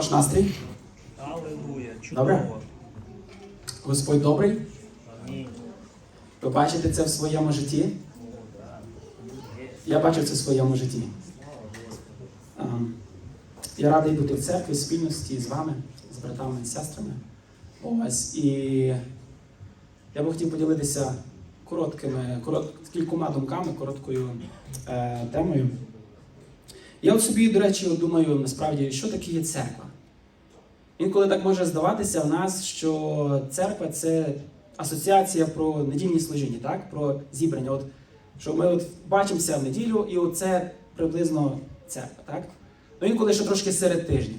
Ваш настрій? Аллилуйя, Добре. Господь добрий? Амінь. Ви бачите це в своєму житті? Я бачу це в своєму житті. Ем, Я радий бути в церкві, в спільності з вами, з братами і сестрами. Ось. І я би хотів поділитися короткими, корот, кількома думками, короткою е, темою. Я от собі, до речі, думаю, насправді, що таке є церква? Інколи так може здаватися в нас, що церква це асоціація про недільні служіння, так? про зібрання. От, що ми от бачимося в неділю, і оце приблизно церква. Так? Ну інколи ще трошки серед тижня.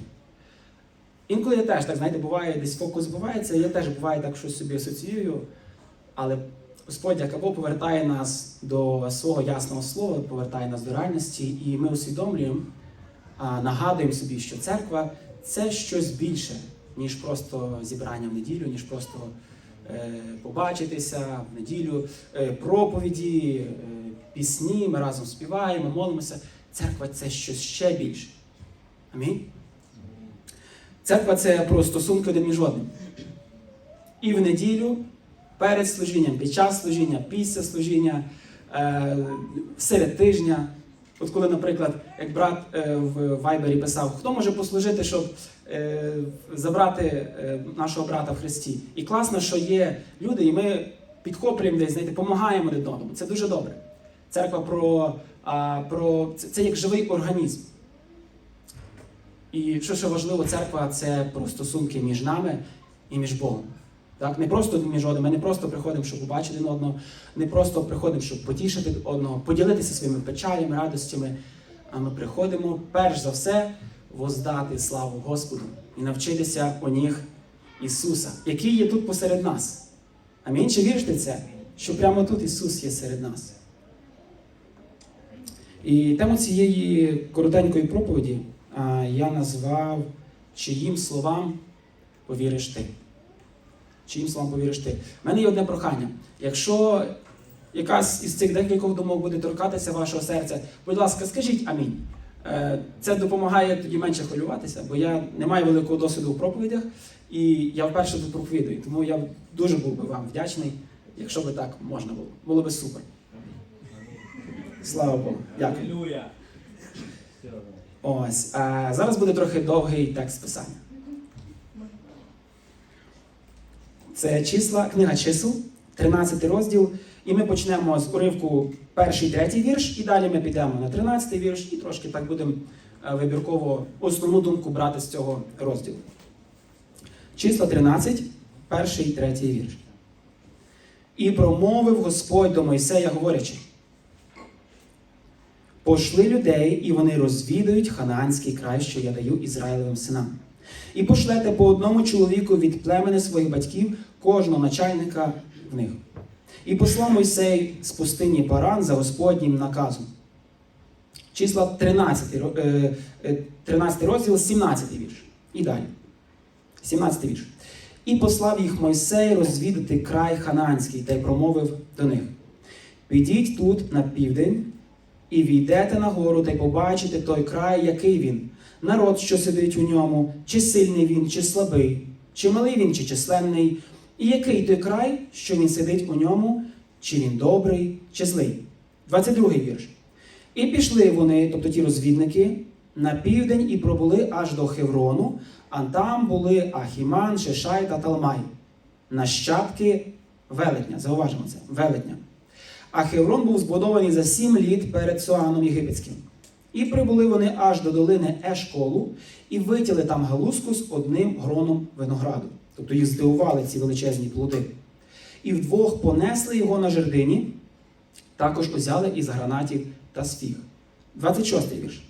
Інколи я теж так, знаєте, буває, десь фокус збивається, я теж буває так щось собі асоціюю, але Господь як або повертає нас до свого ясного слова, повертає нас до реальності, і ми усвідомлюємо, нагадуємо собі, що церква це щось більше, ніж просто зібрання в неділю, ніж просто е, побачитися в неділю, е, проповіді, е, пісні, ми разом співаємо, молимося. Церква це щось ще більше. Амінь. Церква це про стосунки один між одним. І в неділю, перед служінням, під час служіння, після служіння, серед тижня. От коли, наприклад, як брат е, в Вайбері писав, хто може послужити, щоб е, забрати е, нашого брата в Христі. І класно, що є люди, і ми підхоплюємо десь, знаєте, допомагаємо один одному. Це дуже добре. Церква про, про це, як живий організм. І що ще важливо, церква це про стосунки між нами і між Богом. Так? Не просто між одним, ми не просто приходимо, щоб побачити один одного, не просто приходимо, щоб потішити одного, поділитися своїми печалями, радостями. А ми приходимо перш за все воздати славу Господу і навчитися у них Ісуса, який є тут посеред нас. Амінь. Чи вірите це? Що прямо тут Ісус є серед нас. І тему цієї коротенької проповіді я назвав чиїм словам повіриш ти. Чиїм словам повіриш ти. У мене є одне прохання. Якщо якась із цих декількох думок буде торкатися вашого серця, будь ласка, скажіть амінь. Е, Це допомагає тоді менше хвилюватися, бо я не маю великого досвіду у проповідях, і я вперше тут проповідую. Тому я дуже був би вам вдячний, якщо би так можна було. Було би супер. Слава Богу. Дякую. Ось. А зараз буде трохи довгий текст писання. Це числа, книга чисел, 13 розділ. І ми почнемо з уривку перший, третій вірш, і далі ми підемо на 13 вірш, і трошки так будемо е, вибірково основну думку брати з цього розділу. Числа 13, перший і третій вірш. І промовив Господь до Мойсея, говорячи. Пошли людей, і вони розвідають ханаанський край, що я даю Ізраїлевим синам. І пошлете по одному чоловіку від племени своїх батьків, кожного начальника в них. І послав Мойсей з пустині Паран за Господнім наказом. Числа 13, ро- е, е, 13 розділ, 17 вірш. І далі. 17 вірш. І послав їх Мойсей розвідати край Ханаанський та й промовив до них: Підіть тут на південь, і війдете на гору та й побачите той край, який він, народ, що сидить у ньому, чи сильний він, чи слабий, чи малий він, чи численний, і який той край, що він сидить у ньому, чи він добрий, чи злий. 22 вірш. І пішли вони, тобто ті розвідники, на південь і пробули аж до Хеврону, а там були Ахіман, Шешай та Талмай, нащадки велетня. Зауважимо це, велетня. А Хеврон був збудований за сім літ перед Суаном Єгипетським. І прибули вони аж до долини Ешколу і витяли там галузку з одним гроном винограду. Тобто їх здивували ці величезні плоди. І вдвох понесли його на жердині, також узяли із гранатів та з фіг. 26 вірш.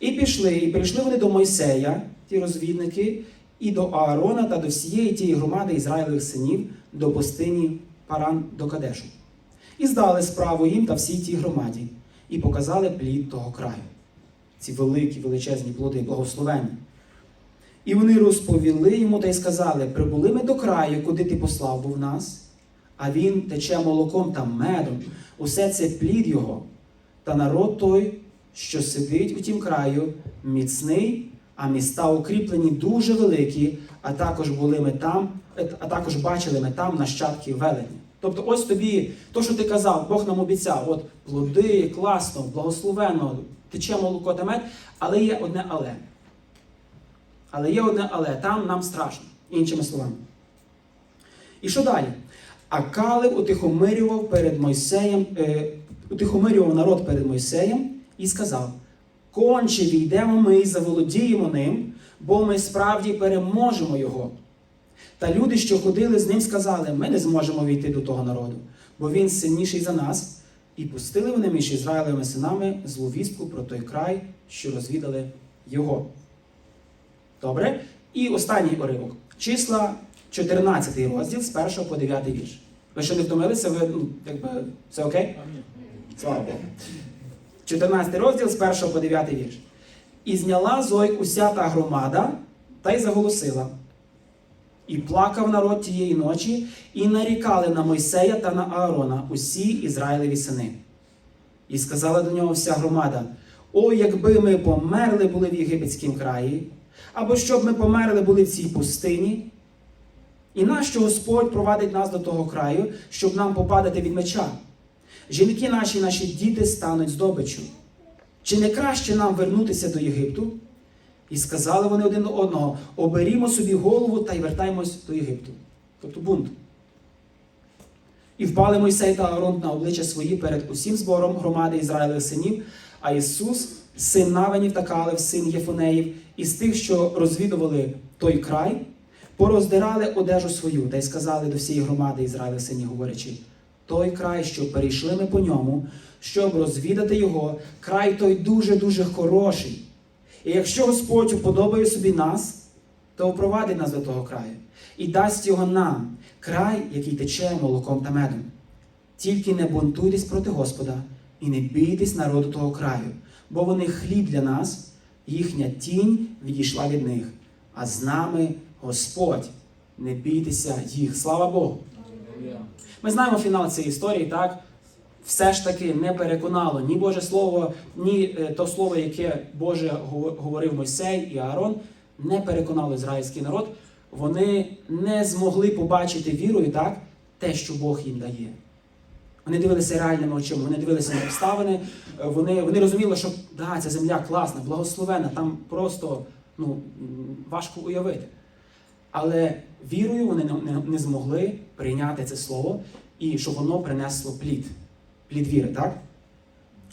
І пішли, і прийшли вони до Мойсея, ті розвідники, і до Аарона та до всієї тієї громади Ізраїлевих синів до пустині Паран до Кадешу. І здали справу їм та всій тій громаді, і показали плід того краю. Ці великі величезні плоди, благословенні. І вони розповіли йому та й сказали: прибули ми до краю, куди ти послав був нас, а він тече молоком та медом, усе це плід його, та народ той, що сидить у тім краю, міцний, а міста укріплені дуже великі, а також були ми там, а також бачили ми там нащадки велені. Тобто, ось тобі, то, що ти казав, Бог нам обіцяв, от плоди, класно, благословенно, тече молоко та мед, але є одне але. Але є одне але, там нам страшно, іншими словами. І що далі? А Калиб утихомирював перед Мойсеєм, е, утихомирював народ перед Мойсеєм і сказав: конче війдемо ми і заволодіємо ним, бо ми справді переможемо його. Та люди, що ходили з ним, сказали: ми не зможемо війти до того народу, бо він сильніший за нас. І пустили вони між Ізраїлевими синами злу вістку про той край, що розвідали його. Добре? І останній уривок. Числа 14 розділ з 1 по 9 вірш. Ви ще не втомилися, ви ну, якби все окей? Слава Богу. 14 розділ з 1 по 9 вірш. І зняла Зой уся та громада, та й заголосила. І плакав народ тієї ночі, і нарікали на Мойсея та на Аарона усі Ізраїлеві сини. І сказала до нього вся громада: О, якби ми померли були в єгипетськім краї, або щоб ми померли були в цій пустині. І нащо Господь провадить нас до того краю, щоб нам попадати від меча? Жінки наші, наші діти стануть здобиччю. Чи не краще нам вернутися до Єгипту? І сказали вони один одного: оберімо собі голову та й вертаємось до Єгипту. Тобто бунт. І впали Мойсей та Аарон на обличчя свої перед усім збором громади Ізраїлевих синів, а Ісус, син Навенів та Калев, син Єфонеїв, із тих, що розвідували той край, пороздирали одежу свою та й сказали до всієї громади Ізраїлевих синів, говорячи: той край, що перейшли ми по ньому, щоб розвідати його, край той дуже-дуже хороший. І якщо Господь уподобає собі нас, то впровадить нас до того краю і дасть його нам, край, який тече молоком та медом. Тільки не бунтуйтесь проти Господа і не бійтесь народу того краю, бо вони хліб для нас, їхня тінь відійшла від них, а з нами Господь. Не бійтеся їх. Слава Богу! Ми знаємо фінал цієї історії, так? Все ж таки не переконало ні Боже Слово, ні е, то слово, яке Боже говорив Мойсей і Аарон, не переконало ізраїльський народ. Вони не змогли побачити вірою так, те, що Бог їм дає. Вони дивилися реальними очима, вони дивилися на обставини, е, вони, вони розуміли, що да, ця земля класна, благословена, там просто ну, важко уявити. Але вірою вони не, не, не змогли прийняти це слово і щоб воно принесло плід, плід віри, так?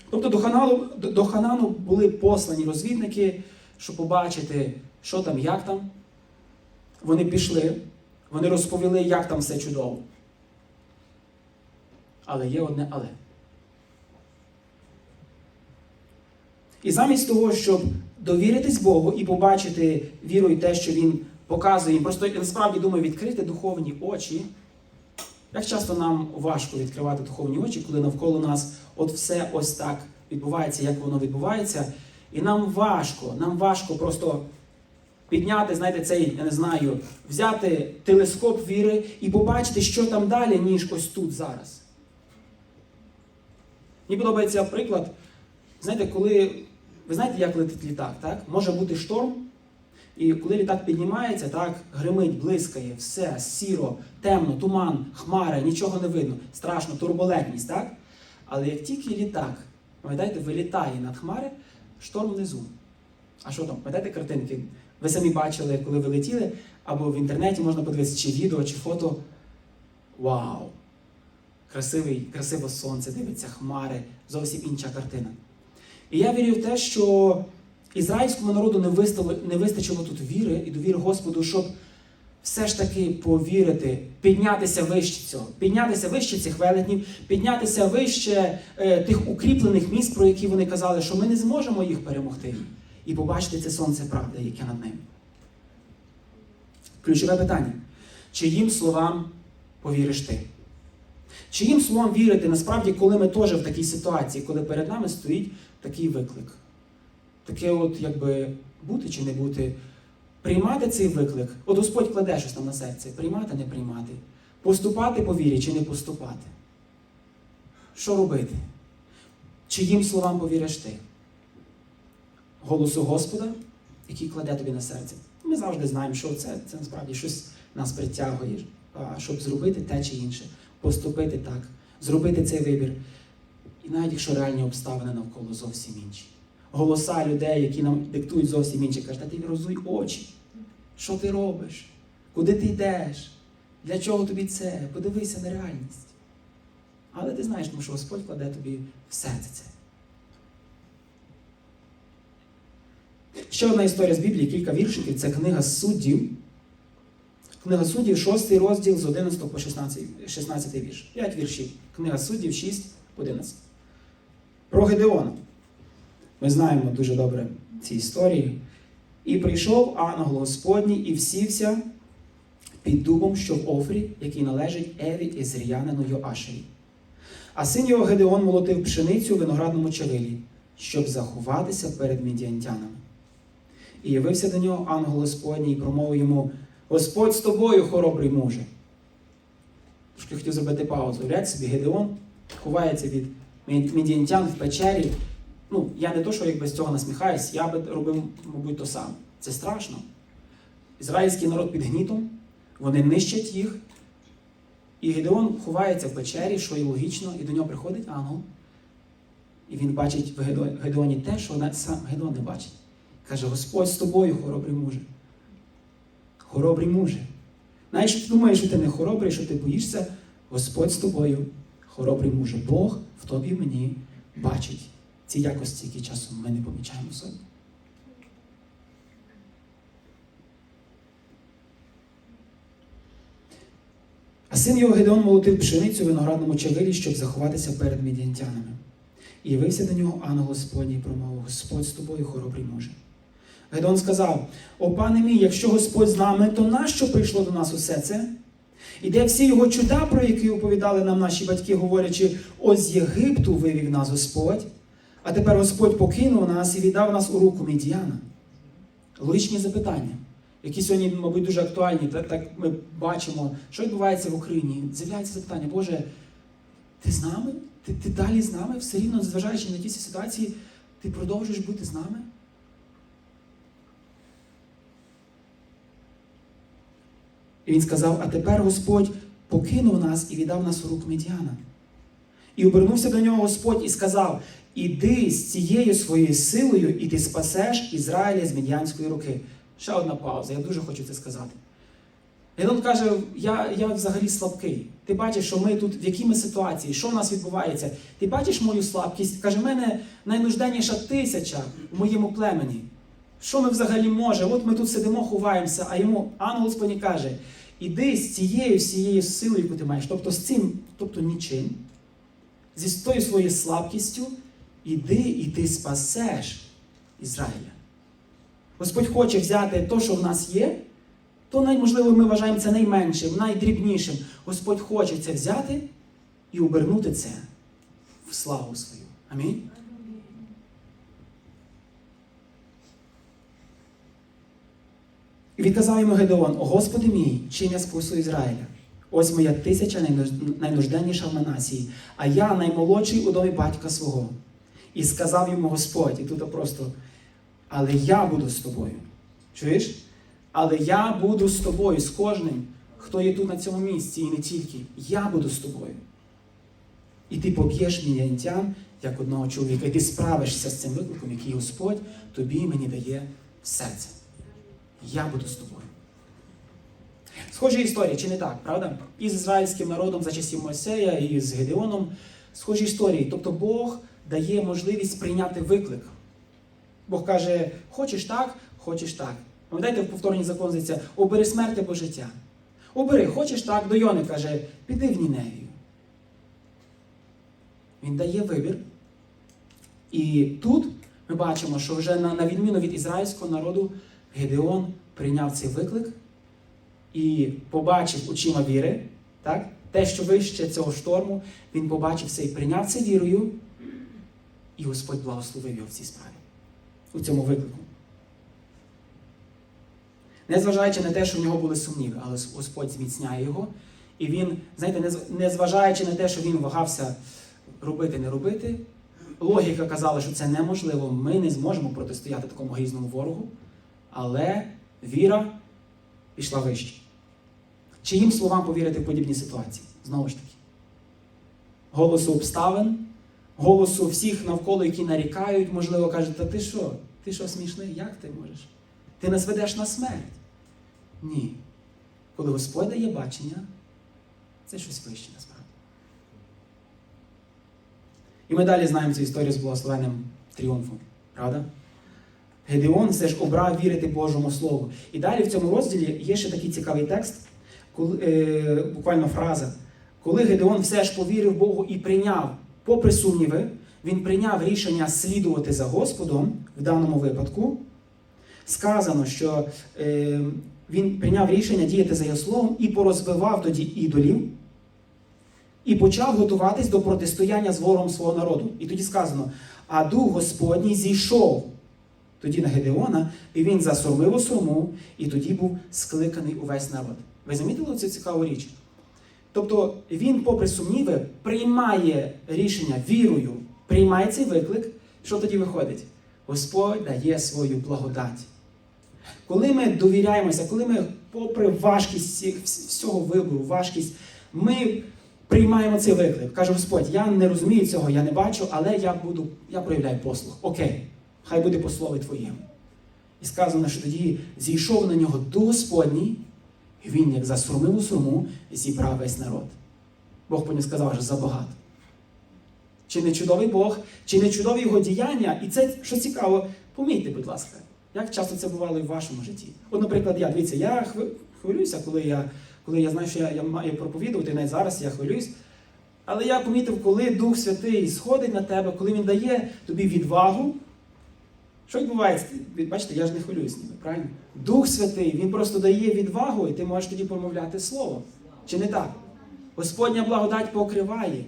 Тобто до Ханану, до, Ханану були послані розвідники, щоб побачити, що там, як там. Вони пішли, вони розповіли, як там все чудово. Але є одне але. І замість того, щоб довіритись Богу і побачити вірою те, що Він показує їм, просто насправді думаю, відкрити духовні очі. Як часто нам важко відкривати духовні очі, коли навколо нас от все ось так відбувається, як воно відбувається. І нам важко, нам важко просто підняти, знаєте, цей, я не знаю, взяти телескоп віри і побачити, що там далі, ніж ось тут зараз. Мені подобається приклад. Знаєте, коли ви знаєте, як летить літак, так? Може бути шторм, і коли літак піднімається, так, гримить, блискає, все, сіро, темно, туман, хмари, нічого не видно, страшно, турбулентність, так? Але як тільки літак, пам'ятаєте, вилітає над хмари, шторм внизу. А що там? Пам'ятаєте картинки? Ви самі бачили, коли ви летіли, або в інтернеті можна подивитися, чи відео, чи фото. Вау! Красивий, красиво сонце дивиться, хмари, зовсім інша картина. І я вірю в те, що ізраїльському народу не вистачило, не вистачило тут віри і довіри Господу, щоб все ж таки повірити, піднятися вище цього, піднятися вище цих велетнів, піднятися вище е, тих укріплених міст, про які вони казали, що ми не зможемо їх перемогти, і побачити це сонце правди, яке над ними. Ключове питання: чиїм словам повіриш ти? Чиїм словам вірити насправді, коли ми теж в такій ситуації, коли перед нами стоїть такий виклик? Таке, от якби бути чи не бути, приймати цей виклик. От Господь кладе щось нам на серце, приймати, не приймати, поступати по вірі чи не поступати. Що робити? Чиїм словам повіриш ти? Голосу Господа який кладе тобі на серце. Ми завжди знаємо, що це, це насправді щось нас притягує, щоб зробити те чи інше, поступити так, зробити цей вибір. І навіть якщо реальні обставини навколо зовсім інші. Голоса людей, які нам диктують зовсім інші, кажуть, та ти розуй очі. Що ти робиш? Куди ти йдеш? Для чого тобі це? Подивися на реальність. Але ти знаєш, тому що Господь кладе тобі в серце це. Ще одна історія з Біблії, кілька віршиків. Це книга суддів. Книга суддів, 6 розділ з 11 по 16, 16 вірш. 5 віршів. Книга суддів 6 11. Про Гедеона. Ми знаємо дуже добре ці історії. І прийшов ангел Господній і всівся під дубом, що в Офрі, який належить Еві Ізріянину Йоашеві. А син його Гедеон молотив пшеницю у виноградному чавилі, щоб заховатися перед мідіантянами. І явився до нього ангел Господній і промовив йому: Господь з тобою, хоробрий муже. Трошки хотів зробити паузу. Уявляєте собі, Гедеон ховається від мідіантян в печері. Ну, я не то, що якби з цього насміхаюсь, я би робив, мабуть, то саме. Це страшно. Ізраїльський народ під гнітом, вони нищать їх. І Гедеон ховається в печері, що і логічно, і до нього приходить ангел. І він бачить в Гедеоні те, що сам Гедеон не бачить. Каже: Господь з тобою, хоробрий муже. Хоробрий муже. Навіть ти думаєш, що ти не хоробрий, що ти боїшся, Господь з тобою, хоробрий муже. Бог в тобі мені бачить ці якості, які часом ми не помічаємо в собі. А син його Гедеон молотив пшеницю в виноградному чавилі, щоб заховатися перед мідіантянами. І явився до нього ангел Господній і промовив: Господь з тобою, хоробрий муже. Гедеон сказав: О пане мій, якщо Господь з нами, то нащо прийшло до нас усе це? І де всі його чуда, про які оповідали нам наші батьки, говорячи, ось з Єгипту вивів нас Господь, а тепер Господь покинув нас і віддав нас у руку Мідіана. Логічні запитання, які сьогодні, мабуть, дуже актуальні. Так, так ми бачимо, що відбувається в Україні. З'являється запитання, Боже, ти з нами? Ти, ти далі з нами? Все рівно, зважаючи на ті ситуації, ти продовжуєш бути з нами? І він сказав: А тепер Господь покинув нас і віддав нас у рук Медіана. І обернувся до нього Господь і сказав: Іди з цією своєю силою, і ти спасеш Ізраїля з медіанської руки. Ще одна пауза, я дуже хочу це сказати. Гедон каже: я, я взагалі слабкий. Ти бачиш, що ми тут в якій ми ситуації, що в нас відбувається? Ти бачиш мою слабкість? Каже, в мене найнужденніша тисяча в моєму племені. Що ми взагалі можемо? От ми тут сидимо, ховаємося, а йому ангел Господній каже: іди з цією всією силою, яку ти маєш, тобто з цим, тобто нічим, зі тою своєю слабкістю, іди і ти спасеш Ізраїля. Господь хоче взяти те, що в нас є, то, можливо, ми вважаємо це найменшим, найдрібнішим. Господь хоче це взяти і обернути це в славу свою. Амінь. І відказав йому Гедеон, «О Господи мій, чим я спасу Ізраїля? Ось моя тисяча найнужденніша в Манасії, а я наймолодший у домі батька свого. І сказав йому Господь, і тут просто, але я буду з тобою. Чуєш? Але я буду з тобою, з кожним, хто є тут на цьому місці, і не тільки. Я буду з тобою. І ти поб'єш мінянтян як одного чоловіка, і ти справишся з цим викликом, який Господь тобі мені дає в серце. Я буду з тобою. Схожі історії, чи не так, правда? І з ізраїльським народом за часів Мойсея, і з Гедеоном. Схожі історії. Тобто Бог дає можливість прийняти виклик. Бог каже: хочеш так, хочеш так. Пам'ятаєте, в повторній закон здається, обери смерть або життя. Обери, хочеш так, до Йони каже, піди в Ніневію. Він дає вибір. І тут ми бачимо, що вже на, на відміну від ізраїльського народу, Гедеон прийняв цей виклик і побачив очима віри, так? те, що вище цього шторму, він побачив це і прийняв це вірою, і Господь благословив його в цій справі, у цьому виклику. Незважаючи на те, що в нього були сумніви, але Господь зміцняє його. І він, знаєте, незважаючи на те, що він вагався робити, не робити, логіка казала, що це неможливо, ми не зможемо протистояти такому грізному ворогу. але віра пішла вище. Чиїм словам повірити в подібні ситуації? Знову ж таки. Голосу обставин, голосу всіх навколо, які нарікають, можливо, кажуть, та ти що? Ти що смішний? Як ти можеш? Ти нас ведеш на смерть. Ні. Коли Господь дає бачення, це щось вище насправді. І ми далі знаємо цю історію з благословенним тріумфом. Правда? Гедеон все ж обрав вірити Божому Слову. І далі в цьому розділі є ще такий цікавий текст, коли, е, буквально фраза. Коли Гедеон все ж повірив Богу і прийняв, попри сумніви, він прийняв рішення слідувати за Господом в даному випадку. Сказано, що е, він прийняв рішення діяти за його словом і порозбивав тоді ідолів, і почав готуватись до протистояння з ворогом свого народу. І тоді сказано: а дух Господній зійшов тоді на Гедеона, і він засормив у сорму, і тоді був скликаний увесь народ. Ви замітили цю цікаву річ? Тобто він, попри сумніви, приймає рішення вірою, приймає цей виклик. Що тоді виходить? Господь дає свою благодать. Коли ми довіряємося, коли ми, попри важкість всього вибору, важкість, ми приймаємо цей виклик. Каже Господь, я не розумію цього, я не бачу, але я буду, я проявляю послуг. Окей, хай буде по слові твоєму. І сказано, що тоді зійшов на нього дух Господній, і він, як засурмив у сурму, зібрав весь народ. Бог потім сказав, що забагато. Чи не чудовий Бог, чи не чудові його діяння? І це, що цікаво, помітьте, будь ласка, як часто це бувало і в вашому житті. От, наприклад, я, дивіться, я хвилююся, коли я, коли я знаю, що я, я маю проповідувати, навіть зараз я хвилююсь. Але я помітив, коли Дух Святий сходить на тебе, коли він дає тобі відвагу, що відбувається? Бачите, я ж не хвилююсь ніби, правильно? Дух Святий, він просто дає відвагу, і ти можеш тоді промовляти слово. Чи не так? Господня благодать покриває.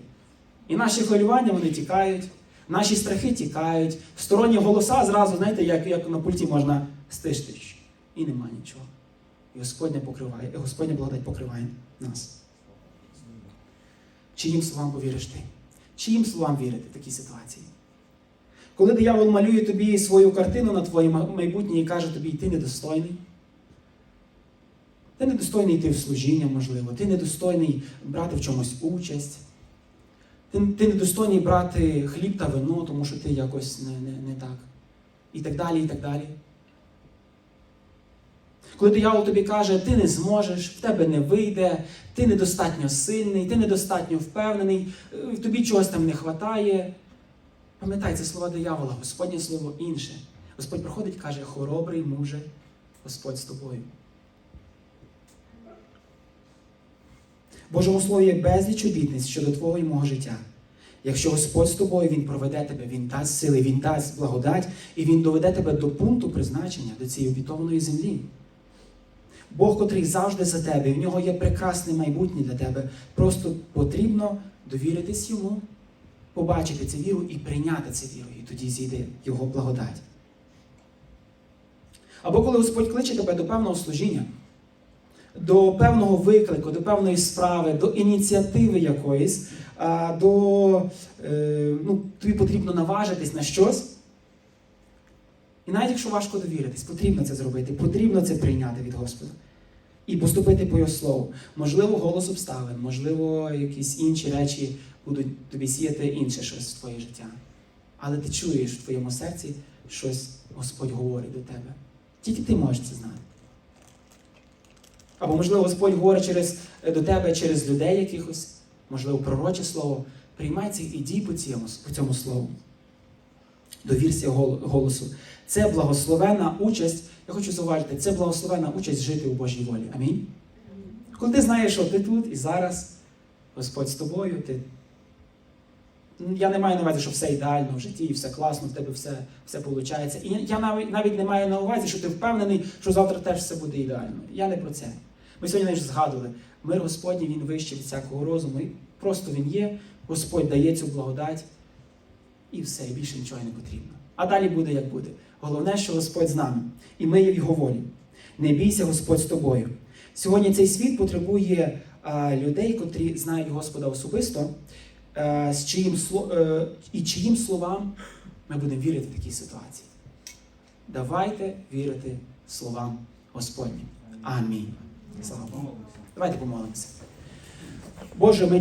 І наші хвилювання вони тікають, наші страхи тікають, сторонні голоса зразу, знаєте, як, як на пульті можна стишити. І нема нічого. І Господня покриває, і Господня благодать покриває нас. Чиїм словам повіриш ти? Чиїм словам вірити в такій ситуації? Коли диявол малює тобі свою картину на твоє майбутнє і каже тобі, ти недостойний. Ти недостойний йти в служіння, можливо, ти недостойний брати в чомусь участь. Ти, недостойний брати хліб та вино, тому що ти якось не, не, не так. І так далі, і так далі. Коли диявол тобі каже, ти не зможеш, в тебе не вийде, ти недостатньо сильний, ти недостатньо впевнений, е, тобі чогось там не вистачає. Пам'ятай, це слова диявола, Господнє слово інше. Господь приходить і каже, хоробрий муже, Господь з тобою. Божому слові є безліч обітниць щодо твого і мого життя. Якщо Господь з тобою, Він проведе тебе, Він дасть сили, Він дасть благодать, і Він доведе тебе до пункту призначення, до цієї обітованої землі. Бог, котрий завжди за тебе, і в нього є прекрасне майбутнє для тебе. Просто потрібно довіритись йому, побачити цю віру і прийняти цю віру, і тоді зійде його благодать. Або коли Господь кличе тебе до певного служіння, до певного виклику, до певної справи, до ініціативи якоїсь, до е, ну, тобі потрібно наважитись на щось. І навіть якщо важко довіритись, потрібно це зробити, потрібно це прийняти від Господа. І поступити по його слову. Можливо, голос обставин, можливо, якісь інші речі будуть тобі сіяти інше щось в твоє життя. Але ти чуєш в твоєму серці щось Господь говорить до тебе. Тільки ти можеш це знати. Або, можливо, Господь говорить через, до тебе через людей якихось, можливо, пророче слово. Приймай це і дій по цьому, по цьому слову. Довірся голосу. Це благословена участь. Я хочу зауважити, це благословена участь жити у Божій волі. Амінь. Коли ти знаєш, що ти тут і зараз, Господь з тобою, ти. Я не маю на увазі, що все ідеально в житті, і все класно, в тебе все, все виходить. І я навіть, навіть не маю на увазі, що ти впевнений, що завтра теж все буде ідеально. Я не про це. Ми сьогодні навіть згадували, мир Господній, він вищий від всякого розуму. І просто він є, Господь дає цю благодать, і все, і більше нічого не потрібно. А далі буде, як буде. Головне, що Господь з нами, і ми є в Його волі. Не бійся, Господь з тобою. Сьогодні цей світ потребує а, людей, котрі знають Господа особисто, а, з чиїм, сло- е, і чиїм словам ми будемо вірити в такій ситуації. Давайте вірити слова Господні. Амінь. Слава Богу. Давайте помолимося. Боже, ми